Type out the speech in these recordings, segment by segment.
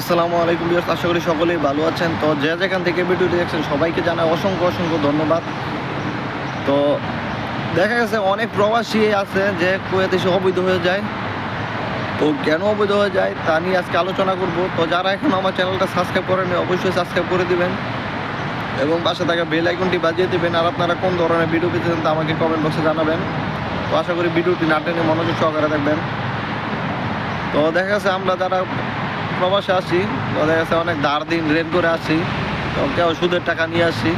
আসসালামু আলাইকুম বিয়াস আশা করি সকলেই ভালো আছেন। তো যে যেখান থেকে ভিডিওটি দেখছেন, সবাইকে জানাই অসংখ্য অসংখ্য ধন্যবাদ। তো দেখা গেছে অনেক প্রবাসী আছে যে কুয়েত এসে অবৈধ হয়ে যায়। তো কেন অবৈধ হয়ে যায় তা নিয়ে আজকে আলোচনা করব। তো যারা এখন আমার চ্যানেলটা সাবস্ক্রাইব করেনি অবশ্যই সাবস্ক্রাইব করে দিবেন এবং পাশে থাকা বেল আইকনটি বাজিয়ে দেবেন। আর আপনারা কোন ধরনের ভিডিও পেতে চান তা আমাকে কমেন্ট বক্সে জানাবেন। তো আশা করি ভিডিওটি না টেনে মনোযোগ সহকারে দেখবেন। তো দেখা গেছে আমরা যারা প্রবাসে আসি দেখা গেছে অনেক ধার দিন রেট করে আসি তো কেউ টাকা নিয়ে আসি।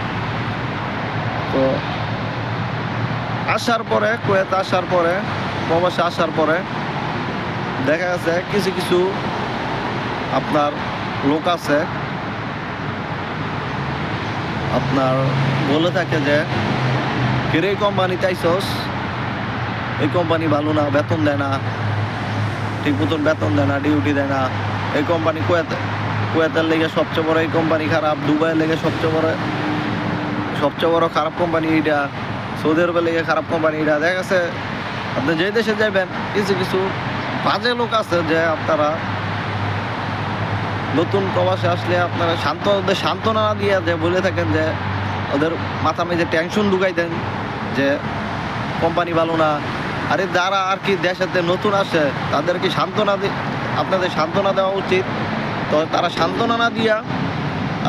তো আসার পরে, কুয়েত আসার পরে, প্রবাসে আসার পরে দেখা গেছে কিছু কিছু আপনার লোক আছে। আপনার বলে থাকে যে, কিরে কোম্পানি চাইছস এই কোম্পানি ভালো না, বেতন দেয় না, ঠিক মতন বেতন দেয় না ডিউটি দেয় না। এই কোম্পানি কুয়েতে, কুয়েতের লেগে সবচেয়ে বড় এই কোম্পানি খারাপ, দুবাইয়ের লেগে সবচেয়ে বড় সবচেয়ে বড় খারাপ কোম্পানি এইটা সৌদি আরবের লেগে খারাপ কোম্পানি এটা দেখা গেছে, আপনি যে দেশে যাবেন কিছু কিছু বাজে লোক আছে যে আপনারা নতুন প্রবাসে আসলে আপনারা শান্ত, ওদের সান্ত্বনা দিয়ে যে বলে থাকেন যে ওদের মাথা মেঝে টেনশন ঢুকাই দেন যে কোম্পানি ভালো না। আরে যারা আর কি দেশেতে নতুন আসে তাদেরকে সান্ত্বনা দি আপনাদের সান্ত্বনা দেওয়া উচিত। তো তারা সান্ত্বনা না দিয়া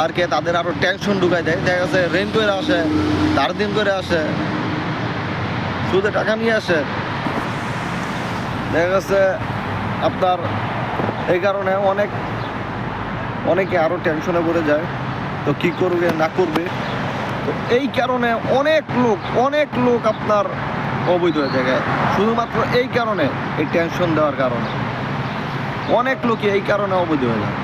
আর কি তাদের আরও টেনশন ঢুকাই দেয়। দেখা গেছে রেন্ট করে আসে চার দিন করে আসে, সুদে টাকা নিয়ে আসে। দেখা গেছে আপনার এই কারণে অনেক, অনেকে আরও টেনশনে পড়ে যায়। তো কি করবে, না করবে? তো এই কারণে অনেক লোক অনেক লোক আপনার অবৈধ হয়ে যায় শুধুমাত্র এই কারণে এই টেনশন দেওয়ার কারণে। অনেক লোকই এই কারণে অবৈধ হয়ে যায়।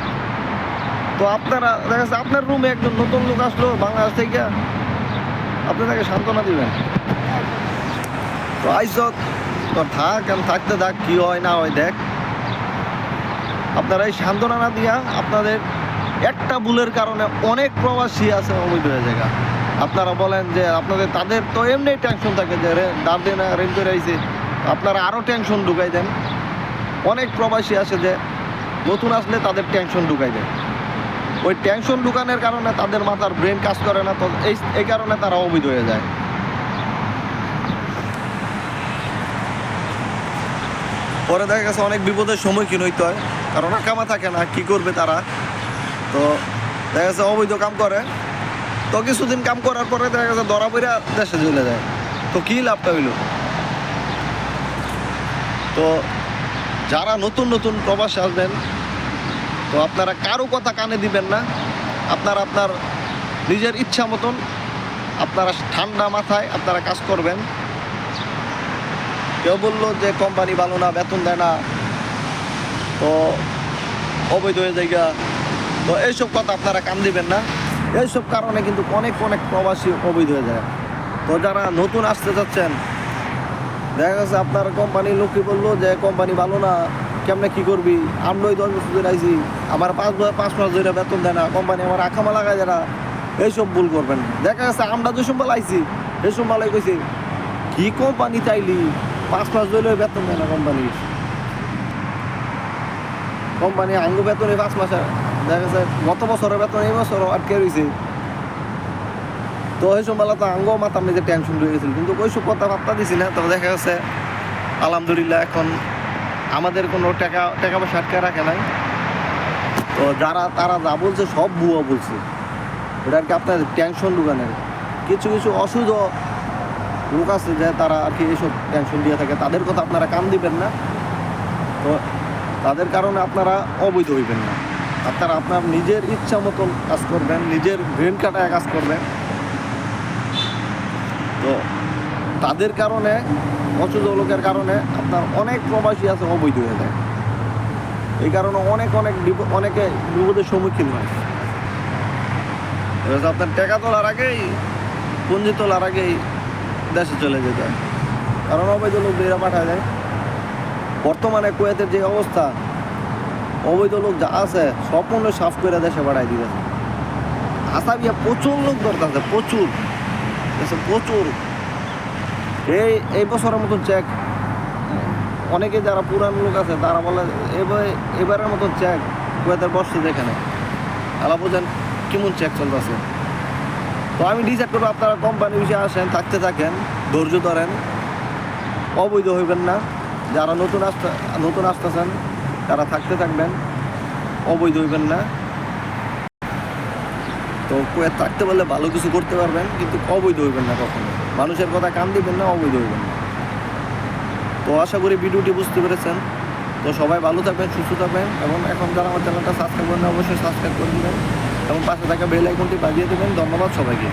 তো আপনারা, দেখা যাচ্ছে আপনার রুমে একজন নতুন লোক আসলো বাংলাদেশ থেকে, আপনি তাকে সান্ত্বনা দিবেন। তো আইসক তো থাক, আমি থাকতে থাক, কি হয় না হয় দেখ। আপনারা এই সান্ত্বনা না দিয়া আপনাদের একটা ভুলের কারণে অনেক প্রবাসী আছে অবৈধ হয়ে জায়গা। আপনারা বলেন যে আপনাদের, তাদের তো এমনি টেনশন থাকে যে রে, দাঁড় দিয়ে না রেন করে আইছে। আপনারা আরও টেনশন ঢুকাই দেন। অনেক প্রবাসী আছে যে নতুন আসলে তাদের টেনশন ঢুকাই দেন ওই টেনশন ঢুকানোর কারণে তাদের মাথার ব্রেন কাজ করে না, তো এই এই কারণে তারা অবৈধ হয়ে যায়। পরে দেখা গেছে অনেক বিপদের সম্মুখীন হইতে হয়, কারণ কামা থাকে না, কি করবে তারা? তো দেখা গেছে অবৈধ কাম করে। তো কিছুদিন কাম করার পরে দেখা গেছে ধরা পড়া দেশে চলে যায়। তো কি লাভটা হইল? তো যারা নতুন নতুন প্রবাসে আসবেন, তো আপনারা কারও কথা কানে দিবেন না। আপনারা আপনার নিজের ইচ্ছা মতন আপনারা ঠান্ডা মাথায় আপনারা কাজ করবেন। কেউ বলল যে কোম্পানি ভালো না, বেতন দেয় না। তো অবৈধ হয়ে জায়গা তো এইসব কথা আপনারা কান দিবেন না। এইসব কারণে কিন্তু অনেক অনেক প্রবাসী অবৈধ হয়ে যায়। তো যারা নতুন আসতে চাচ্ছেন দেখা গেছে আপনার কোম্পানির লোককে বলল যে কোম্পানি ভালো না, কেমনে কি করবি? আমরা ওই দশ বছর ধরে আইছি। আমার পাঁচ পাঁচ মাস ধরে বেতন দেয় না কোম্পানি আমার আখামা লাগায় যারা এইসব ভুল করবেন। দেখা গেছে আমরা যে সময় আইছি এই সময় কইছি, কি কোম্পানি চাইলি? পাঁচ মাস ধরে বেতন দেয় না কোম্পানি কোম্পানি আঙ্গ বেতন এই পাঁচ মাসে, দেখা গেছে গত বছরের বেতন এই বছর আটকে রয়েছে তো ওই সময় তো আঙ্গ মাথার নিজে টেনশন রয়ে গেছিল। কিন্তু ওইসব কথা পাত্তা দিছি না তবে দেখা গেছে, আলহামদুলিল্লাহ এখন আমাদের কোনো টাকা টাকা পয়সা আটকে রাখে নাই। তো যারা, তারা যা বলছে সব ভুয়া বলছে। এটা আর কি আপনার টেনশন ঢুকানের। কিছু কিছু অসুধ লোক আছে যে তারা আর কি এইসব টেনশন দিয়ে থাকে। তাদের কথা আপনারা কান দিবেন না। তো তাদের কারণে আপনারা অবৈধ হইবেন না। আপনারা আপনার নিজের ইচ্ছা মতন কাজ করবেন, নিজের ব্রেন কাটায় কাজ করবেন তো তাদের কারণে অসুধ লোকের কারণে আপনার অনেক প্রবাসী আছে অবৈধ হয়ে যায়। এই কারণে অনেক অনেক অনেকে বিপদের সম্মুখীন হয়। আপনার টাকা তোলার আগেই পুঞ্জি তোলার আগেই দেশে চলে যেতে হয়। কারণ অবৈধ লোক বেরা পাঠায় যায়। বর্তমানে কুয়েতের যে অবস্থা, অবৈধ লোক যা আছে সম্পূর্ণ সাফ করে দেশে পাঠায় দিয়েছে। আসামিয়া প্রচুর লোক দরকার আছে, প্রচুর। প্রচুর। এই এই বছরের মতন চেক অনেকে যারা পুরান লোক আছে, তারা বলে, এবার, এবারের মতন চেক কুয়েতের বসছে যেখানে। আলা বোঝেন কেমন চেক চলতেছে। তো আমি ডিসাইড করব, আপনারা কোম্পানি বিষয়ে আসেন, থাকতে থাকেন, ধৈর্য ধরেন। অবৈধ হইবেন না। যারা নতুন আসতে, নতুন আসতেছেন, তারা থাকতে থাকবেন। অবৈধ হইবেন না। তো কুয়েত থাকতে পারলে ভালো কিছু করতে পারবেন, কিন্তু অবৈধ হইবেন না কখনো। মানুষের কথা কান দিবেন না, অবৈধ হইবেন না। তো আশা করি ভিডিওটি বুঝতে পেরেছেন। তো সবাই ভালো থাকবেন, সুস্থ থাকবেন, এবং এখন যারা আমার চ্যানেলটা সাবস্ক্রাইব করেন অবশ্যই সাবস্ক্রাইব করে দেবেন। এবং পাশে থাকা বেল আইকনটি বাজিয়ে দেবেন। ধন্যবাদ সবাইকে।